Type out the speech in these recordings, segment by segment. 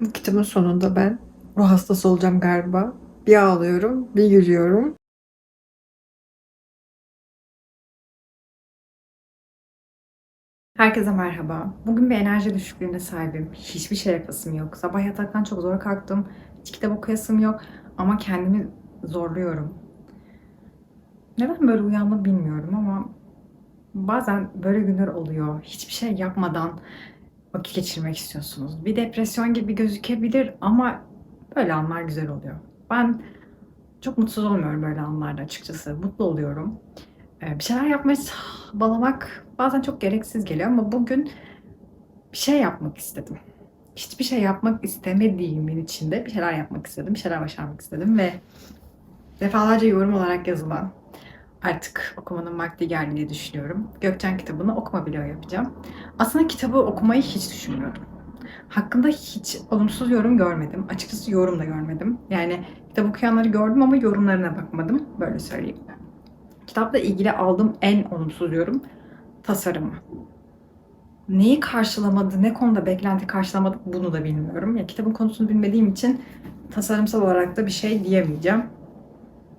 Bu kitabın sonunda ben ruh hastası olacağım galiba. Bir ağlıyorum, bir gülüyorum. Herkese merhaba. Bugün bir enerji düşüklüğüne sahibim. Hiçbir şey yapasım yok. Sabah yataktan çok zor kalktım. Hiç kitap okuyasım yok. Ama kendimi zorluyorum. Neden böyle uyandım bilmiyorum ama bazen böyle günler oluyor. Hiçbir şey yapmadan vakit geçirmek istiyorsunuz. Bir depresyon gibi gözükebilir ama böyle anlar güzel oluyor. Ben çok mutsuz olmuyorum böyle anlarda açıkçası. Mutlu oluyorum. Ee, Bir şeyler yapmaya çabalamak bazen çok gereksiz geliyor ama bugün bir şey yapmak istedim. Hiçbir şey yapmak istemediğimin içinde bir şeyler yapmak istedim, bir şeyler başarmak istedim ve defalarca yorum olarak yazılan artık okumanın vakti geldi diye düşünüyorum. Gökçen kitabını okuma bloğu yapacağım. Aslında kitabı okumayı hiç düşünmüyordum. Hakkında hiç olumsuz yorum görmedim. Açıkçası yorum da görmedim. Yani kitap okuyanları gördüm ama yorumlarına bakmadım. Böyle söyleyeyim. Kitapla ilgili aldığım en olumsuz yorum tasarımı. Neyi karşılamadı, ne konuda beklenti karşılamadı bunu da bilmiyorum. Ya kitabın konusunu bilmediğim için tasarımsal olarak da bir şey diyemeyeceğim.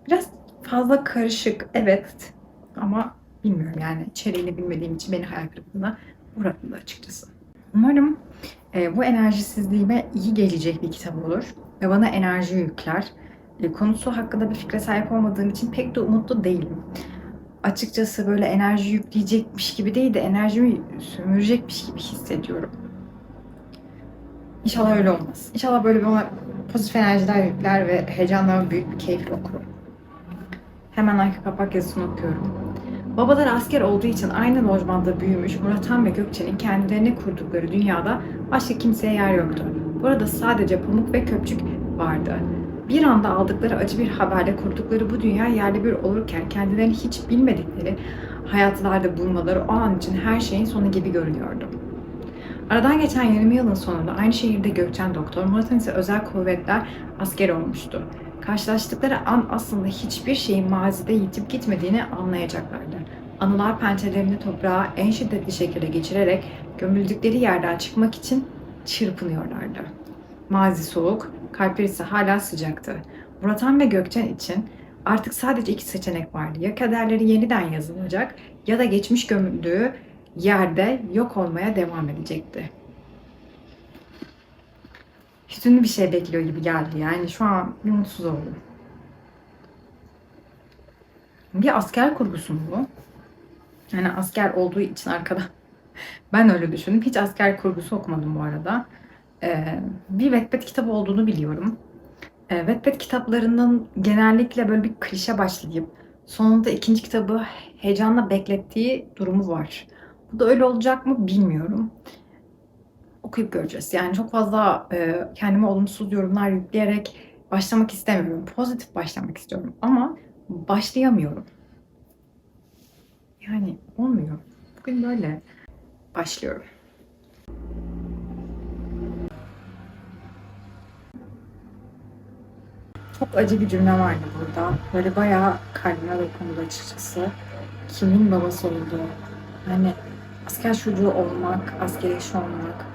Biraz fazla karışık evet ama bilmiyorum yani içeriğini bilmediğim için beni hayal kırıklığına uğratmadı açıkçası. Umarım e, bu enerjisizliğime iyi gelecek bir kitap olur ve bana enerji yükler. E, konusu hakkında bir fikre sahip olmadığım için pek de umutlu değilim. Açıkçası böyle enerji yükleyecekmiş gibi değil de enerjimi sömürecekmiş gibi hissediyorum. İnşallah öyle olmaz. İnşallah böyle bana pozitif enerjiler yükler ve heyecanla büyük bir keyifle okurum. Hemen arka kapak yazısını okuyorum. Babalar asker olduğu için aynı lojmanda büyümüş Murat ve Gökçe'nin kendilerine kurdukları dünyada başka kimseye yer yoktu. Burada sadece Pamuk ve Köpçük vardı. Bir anda aldıkları acı bir haberle kurdukları bu dünya yerli bir olurken kendilerini hiç bilmedikleri hayatlarda bulmaları o an için her şeyin sonu gibi görünüyordu. Aradan geçen 20 yılın sonunda aynı şehirde Gökçen doktor, Murat'ın ise özel kuvvetler askeri olmuştu. Karşılaştıkları an aslında hiçbir şeyin mazide yitip gitmediğini anlayacaklardı. Anılar pençelerini toprağa en şiddetli şekilde geçirerek gömüldükleri yerden çıkmak için çırpınıyorlardı. Mazi soğuk, kalpleri ise hala sıcaktı. Muratan ve Gökçen için artık sadece iki seçenek vardı. Ya kaderleri yeniden yazılacak ya da geçmiş gömüldüğü yerde yok olmaya devam edecekti. Hüzünlü bir şey bekliyor gibi geldi. Yani şu an bir mutsuz oldum. Bir asker kurgusu mu bu? Yani asker olduğu için arkada. Ben öyle düşündüm. Hiç asker kurgusu okumadım bu arada. Ee, bir Wattpad kitabı olduğunu biliyorum. Ee, Wattpad kitaplarının genellikle böyle bir klişe başlayıp sonunda ikinci kitabı heyecanla beklettiği durumu var. Bu da öyle olacak mı bilmiyorum. Okuyup göreceğiz. Yani çok fazla e, kendime olumsuz yorumlar yükleyerek başlamak istemiyorum. Pozitif başlamak istiyorum ama başlayamıyorum. Yani olmuyor. Bugün böyle başlıyorum. Çok acı bir cümle vardı burada. Böyle bayağı kalbime dokundu açıkçası. Kimin babası olduğu. Yani asker çocuğu olmak, askeri eşi olmak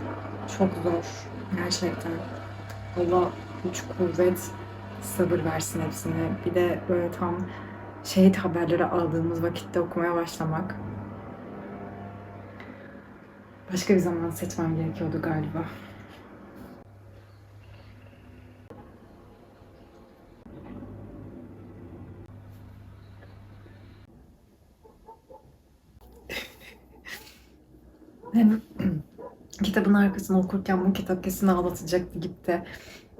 çok zor. Gerçekten. Allah güç, kuvvet, sabır versin hepsine. Bir de böyle tam şehit haberleri aldığımız vakitte okumaya başlamak. Başka bir zaman seçmem gerekiyordu galiba. Hem kitabın arkasını okurken bu kitap kesin ağlatacak deyip de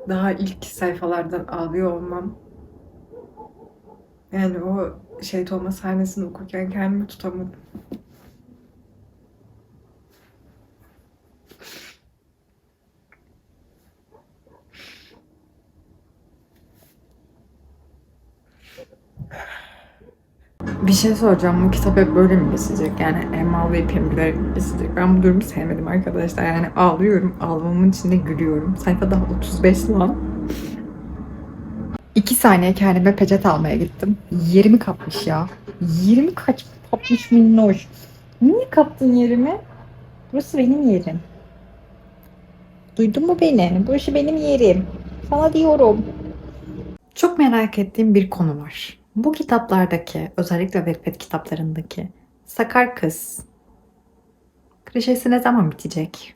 daha ilk sayfalardan ağlıyor olmam. Yani o şehit olma sahnesini okurken kendimi tutamadım. Bir şey soracağım. Bu kitap hep böyle mi geçecek? Yani hem ağlayıp hem gülerek mi geçecek? Ben bu durumu sevmedim arkadaşlar. Yani ağlıyorum. Ağlamamın içinde gülüyorum. Sayfa daha 35 lan. İki saniye kendime peçet almaya gittim. Yerimi kapmış ya. Yerimi kaç kapmış minnoş. Niye kaptın yerimi? Burası benim yerim. Duydun mu beni? Burası benim yerim. Sana diyorum. Çok merak ettiğim bir konu var. Bu kitaplardaki, özellikle Wattpad kitaplarındaki sakar kız klişesi ne zaman bitecek?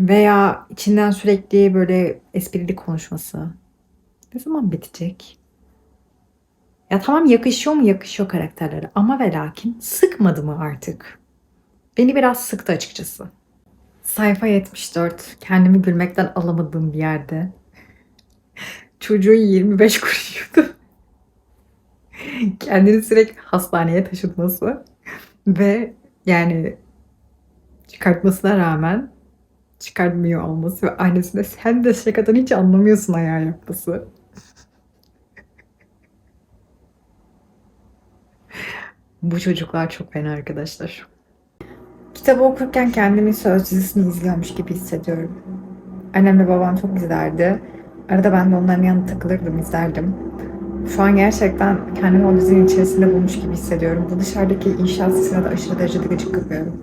Veya içinden sürekli böyle esprili konuşması ne zaman bitecek? Ya tamam yakışıyor mu yakışıyor karakterlere ama ve lakin sıkmadı mı artık? Beni biraz sıktı açıkçası. Sayfa 74. Kendimi gülmekten alamadığım bir yerde. Çocuğun 25 kuruşuydu. Kendini sürekli hastaneye taşıtması ve yani çıkartmasına rağmen çıkartmıyor olması ve annesine sen de şakadan hiç anlamıyorsun ayağı yapması. Bu çocuklar çok fena arkadaşlar. Kitabı okurken kendimi söz dizisini izliyormuş gibi hissediyorum. Annemle babam çok izlerdi. Arada ben de onların yanında takılırdım, izlerdim. Şu an gerçekten kendimi o dizinin içerisinde bulmuş gibi hissediyorum. Bu dışarıdaki inşaat sesine aşırı derecede gıcık kapıyorum.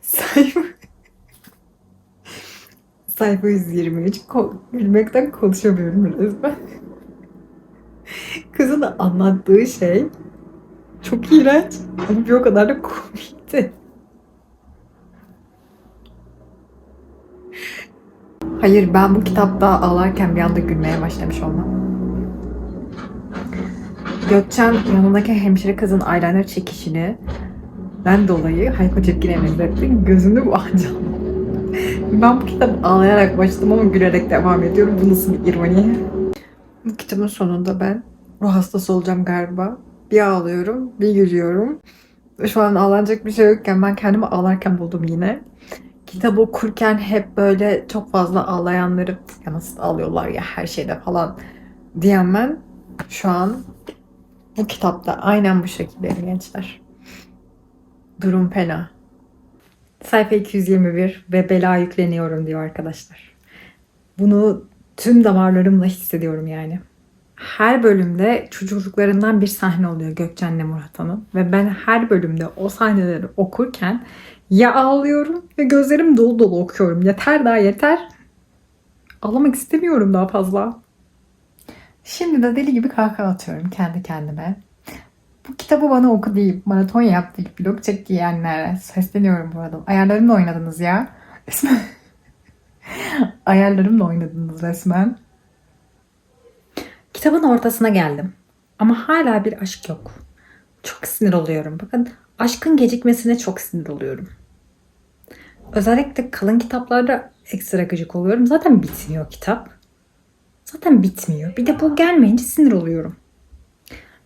Sayfa... Sayfa 123. Ko- gülmekten konuşamıyorum resmen. Kızın anlattığı şey çok iğrenç ama bir o kadar da komikti. Hayır ben bu kitapta ağlarken bir anda gülmeye başlamış olmam. Gökçen yanındaki hemşire kızın eyeliner çekişini ben dolayı Hayko Cepkin'e benzettim. Gözümde bu anca. Ben bu kitabı ağlayarak başladım ama gülerek devam ediyorum. Bu nasıl bir ironi? Bu kitabın sonunda ben ruh hastası olacağım galiba. Bir ağlıyorum, bir gülüyorum. Şu an ağlanacak bir şey yokken ben kendimi ağlarken buldum yine. Kitabı okurken hep böyle çok fazla ağlayanları ya nasıl ağlıyorlar ya her şeyde falan diyen ben şu an bu kitapta aynen bu şekilde gençler. Durum fena. Sayfa 221 ve bela yükleniyorum diyor arkadaşlar. Bunu tüm damarlarımla hissediyorum yani. Her bölümde çocukluklarından bir sahne oluyor Gökçen'le Murat Han'ın. Ve ben her bölümde o sahneleri okurken ya ağlıyorum ya gözlerim dolu dolu okuyorum. Yeter daha yeter. Ağlamak istemiyorum daha fazla. Şimdi de deli gibi kahkaha atıyorum kendi kendime. Bu kitabı bana oku deyip maraton yap deyip blok çek diyenlere sesleniyorum bu arada. Ayarlarımla oynadınız ya. Resmen. Ayarlarımla oynadınız resmen. Kitabın ortasına geldim. Ama hala bir aşk yok. Çok sinir oluyorum. Bakın aşkın gecikmesine çok sinir oluyorum. Özellikle kalın kitaplarda ekstra gıcık oluyorum. Zaten bitmiyor kitap. Zaten bitmiyor. Bir de bu gelmeyince sinir oluyorum.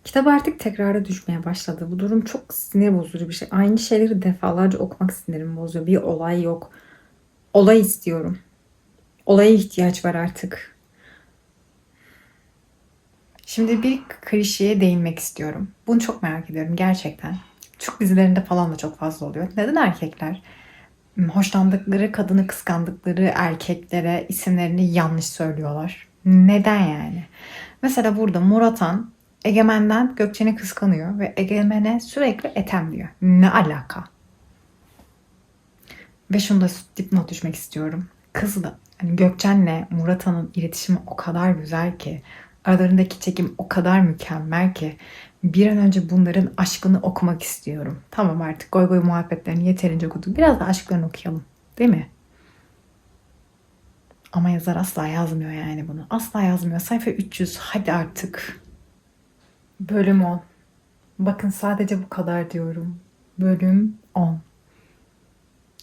Kitap artık tekrara düşmeye başladı. Bu durum çok sinir bozucu bir şey. Aynı şeyleri defalarca okumak sinirimi bozuyor. Bir olay yok. Olay istiyorum. Olaya ihtiyaç var artık. Şimdi bir klişeye değinmek istiyorum. Bunu çok merak ediyorum gerçekten. Türk dizilerinde falan da çok fazla oluyor. Neden erkekler hoşlandıkları kadını kıskandıkları erkeklere isimlerini yanlış söylüyorlar? Neden yani? Mesela burada Muratan Egemen'den Gökçen'i kıskanıyor ve Egemen'e sürekli etem diyor. Ne alaka? Ve şunu da dipnot düşmek istiyorum. Kız da hani Gökçen'le Murat'ın iletişimi o kadar güzel ki aralarındaki çekim o kadar mükemmel ki bir an önce bunların aşkını okumak istiyorum. Tamam artık goy goy muhabbetlerini yeterince okuduk. Biraz da aşklarını okuyalım. Değil mi? Ama yazar asla yazmıyor yani bunu. Asla yazmıyor. Sayfa 300. Hadi artık. Bölüm 10. Bakın sadece bu kadar diyorum. Bölüm 10.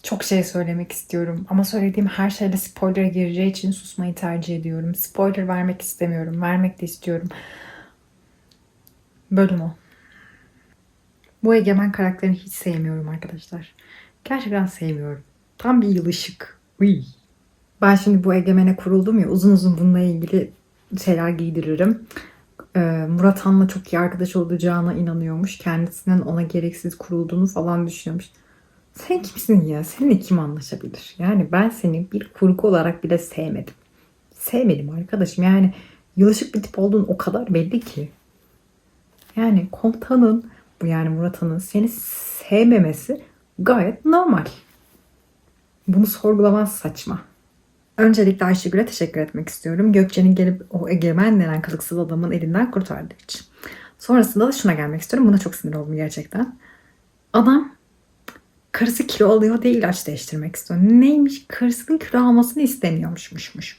Çok şey söylemek istiyorum ama söylediğim her şeyde spoiler gireceği için susmayı tercih ediyorum. Spoiler vermek istemiyorum. Vermek de istiyorum. Bölüm 10. Bu egemen karakterini hiç sevmiyorum arkadaşlar. Gerçekten sevmiyorum. Tam bir yılışık. Uy. Ben şimdi bu egemene kuruldum ya uzun uzun bununla ilgili şeyler giydiririm. Ee, Murat Han'la çok iyi arkadaş olacağına inanıyormuş. Kendisinden ona gereksiz kurulduğunu falan düşünüyormuş. Sen kimsin ya? Seninle kim anlaşabilir? Yani ben seni bir kurgu olarak bile sevmedim. Sevmedim arkadaşım. Yani yılışık bir tip olduğun o kadar belli ki. Yani komutanın, bu yani Murat Han'ın seni sevmemesi gayet normal. Bunu sorgulaman saçma. Öncelikle Ayşegül'e teşekkür etmek istiyorum. Gökçe'nin gelip o Egemen denen kılıksız adamın elinden kurtardığı için. Sonrasında da şuna gelmek istiyorum. Buna çok sinir oldum gerçekten. Adam karısı kilo alıyor diye ilaç değiştirmek istiyor. Neymiş? Karısının kilo almasını istemiyormuşmuş.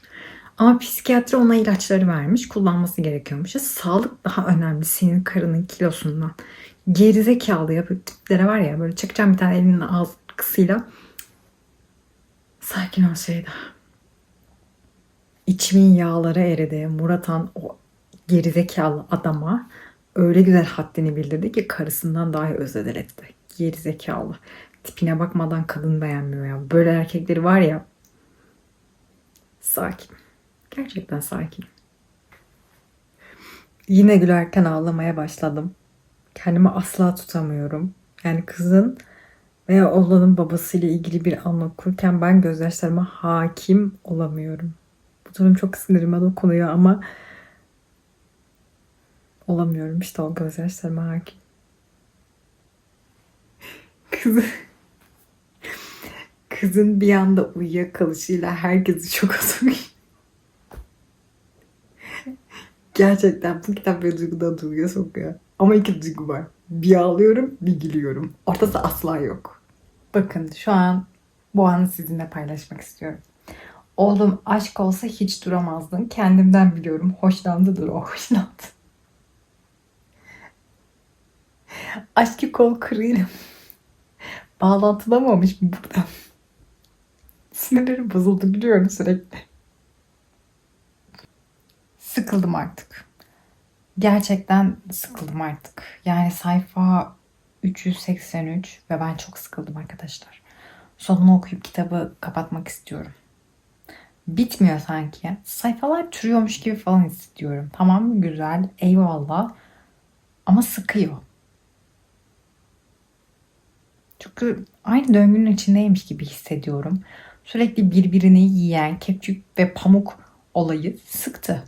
Ama psikiyatri ona ilaçları vermiş. Kullanması gerekiyormuş. Sağlık daha önemli senin karının kilosundan. Gerizekalı yapıp tiplere var ya böyle çekeceğim bir tane elinin ağzısıyla. Sakin ol Şeyda. İçimin yağları eridi. Muratan o gerizekalı adama öyle güzel haddini bildirdi ki karısından daha özleder etti. Gerizekalı. Tipine bakmadan kadın beğenmiyor ya. Böyle erkekleri var ya. Sakin. Gerçekten sakin. Yine gülerken ağlamaya başladım. Kendimi asla tutamıyorum. Yani kızın veya oğlanın babasıyla ilgili bir an okurken ben gözyaşlarıma hakim olamıyorum. Bu durum çok sinirime dokunuyor ama olamıyorum işte o gözyaşlarıma hakim. Kızı kızın bir anda uyuyakalışıyla herkesi çok sokuyor. Gerçekten bu kitap beni duygudan duyguya sokuyor. Ama iki duygu var. Bir ağlıyorum, bir gülüyorum. Ortası asla yok. Bakın şu an bu anı sizinle paylaşmak istiyorum. Oğlum aşk olsa hiç duramazdın. Kendimden biliyorum. Hoşlandıdır o hoşlandı. Aşkı kol kırığıyla bağlantılamamış mı buradan? Sinirlerim bozuldu biliyorum sürekli. Sıkıldım artık. Gerçekten sıkıldım artık. Yani sayfa 383 ve ben çok sıkıldım arkadaşlar. Sonunu okuyup kitabı kapatmak istiyorum. Bitmiyor sanki. Sayfalar çürüyormuş gibi falan hissediyorum. Tamam güzel, eyvallah. Ama sıkıyor. Çünkü aynı döngünün içindeymiş gibi hissediyorum. Sürekli birbirini yiyen kepçük ve pamuk olayı sıktı.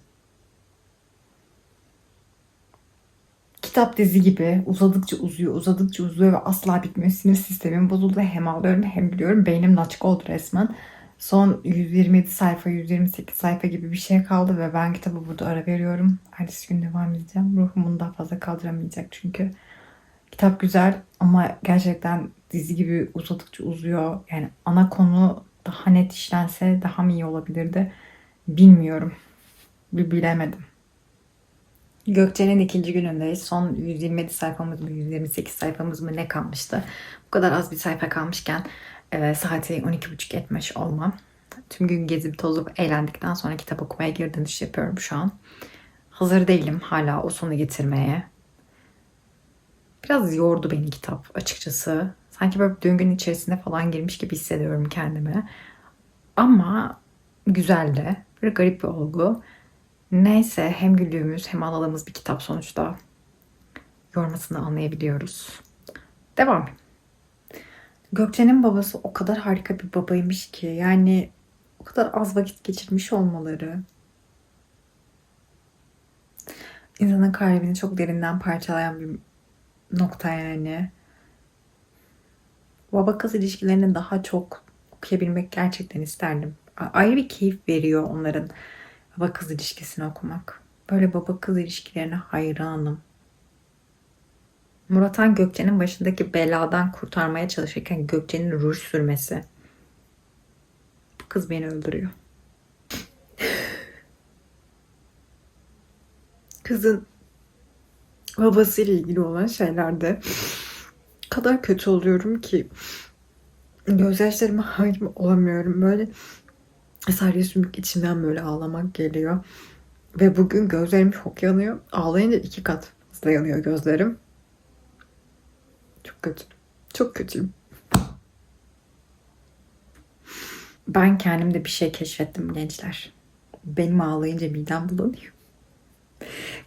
Kitap dizi gibi uzadıkça uzuyor, uzadıkça uzuyor ve asla bitmiyor. Sinir sistemim bozuldu. Hem ağlıyorum hem gülüyorum. Beynim laçık oldu resmen. Son 127 sayfa, 128 sayfa gibi bir şey kaldı ve ben kitabı burada ara veriyorum. Ertesi gün devam edeceğim. Ruhum bunu daha fazla kaldıramayacak çünkü. Kitap güzel ama gerçekten dizi gibi uzadıkça uzuyor. Yani ana konu daha net işlense daha mı iyi olabilirdi? Bilmiyorum. Bir bilemedim. Gökçe'nin ikinci günündeyiz. Son 127 sayfamız mı, 128 sayfamız mı ne kalmıştı? Bu kadar az bir sayfa kalmışken e, saati 12.30 etmiş olmam. Tüm gün gezip tozup eğlendikten sonra kitap okumaya geri dönüş yapıyorum şu an. Hazır değilim hala o sonu getirmeye. Biraz yordu beni kitap açıkçası. Sanki böyle döngünün içerisinde falan girmiş gibi hissediyorum kendimi. Ama güzel de. Böyle garip bir olgu. Neyse hem güldüğümüz hem ağladığımız bir kitap sonuçta. Yormasını anlayabiliyoruz. Devam. Gökçe'nin babası o kadar harika bir babaymış ki. Yani o kadar az vakit geçirmiş olmaları. İnsanın kalbini çok derinden parçalayan bir nokta yani. Baba kız ilişkilerini daha çok okuyabilmek gerçekten isterdim. Ayrı bir keyif veriyor onların baba kız ilişkisini okumak. Böyle baba kız ilişkilerine hayranım. Muratan Gökçe'nin başındaki beladan kurtarmaya çalışırken Gökçe'nin ruj sürmesi. Bu kız beni öldürüyor. Kızın babasıyla ilgili olan şeylerde kadar kötü oluyorum ki gözyaşlarıma hakim olamıyorum. Böyle sadece sümük içimden böyle ağlamak geliyor. Ve bugün gözlerim çok yanıyor. Ağlayınca iki kat hızla yanıyor gözlerim. Çok kötü. Çok kötüyüm. Ben kendimde bir şey keşfettim gençler. Benim ağlayınca midem bulanıyor.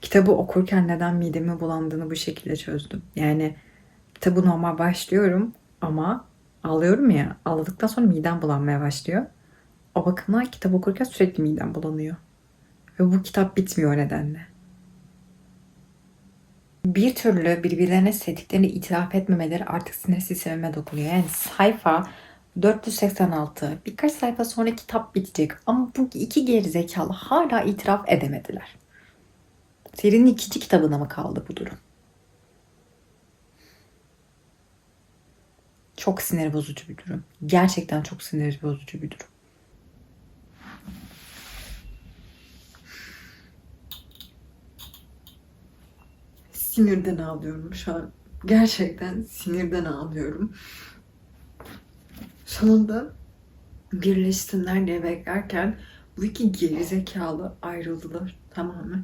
Kitabı okurken neden midemi bulandığını bu şekilde çözdüm. Yani kitabı normal başlıyorum ama ağlıyorum ya. Ağladıktan sonra midem bulanmaya başlıyor. O bakımdan kitap okurken sürekli midem bulanıyor. Ve bu kitap bitmiyor nedenle. Bir türlü birbirlerine sevdiklerini itiraf etmemeleri artık sinir sistemime dokunuyor. Yani sayfa 486. Birkaç sayfa sonra kitap bitecek ama bu iki gerizekalı hala itiraf edemediler. Serinin ikinci kitabına mı kaldı bu durum? Çok sinir bozucu bir durum. Gerçekten çok sinir bozucu bir durum. Sinirden ağlıyorum şu an. Gerçekten sinirden ağlıyorum. Sonunda birleşsinler diye beklerken bu iki gerizekalı ayrıldılar tamamen.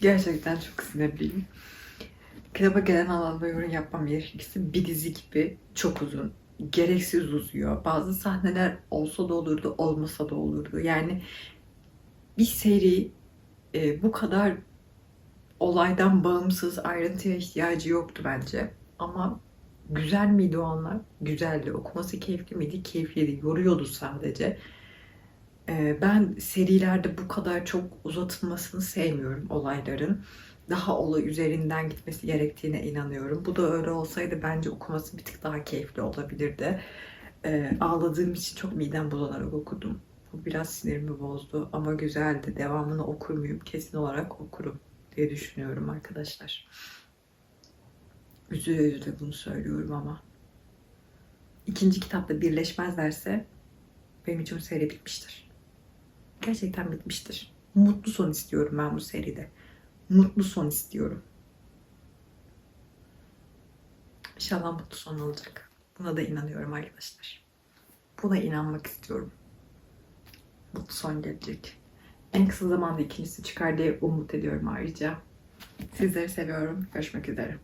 Gerçekten çok sinirliyim. Kitaba gelen alanda yorum yapmam gerekirse bir dizi gibi çok uzun. Gereksiz uzuyor. Bazı sahneler olsa da olurdu, olmasa da olurdu. Yani bir seri e, bu kadar olaydan bağımsız ayrıntıya ihtiyacı yoktu bence. Ama güzel miydi o anlar? Güzeldi. Okuması keyifli miydi? Keyifliydi. Yoruyordu sadece. E, ben serilerde bu kadar çok uzatılmasını sevmiyorum olayların. Daha olay üzerinden gitmesi gerektiğine inanıyorum. Bu da öyle olsaydı bence okuması bir tık daha keyifli olabilirdi. E, ağladığım için çok midem bulanarak okudum. Bu biraz sinirimi bozdu ama güzeldi. Devamını okur muyum? Kesin olarak okurum diye düşünüyorum arkadaşlar. Üzüle üzüle bunu söylüyorum ama. İkinci kitapta birleşmezlerse benim için bu seri bitmiştir. Gerçekten bitmiştir. Mutlu son istiyorum ben bu seride. Mutlu son istiyorum. İnşallah mutlu son olacak. Buna da inanıyorum arkadaşlar. Buna inanmak istiyorum. Mutlu son gelecek. En kısa zamanda ikincisi çıkar diye umut ediyorum ayrıca. Sizleri seviyorum. Görüşmek üzere.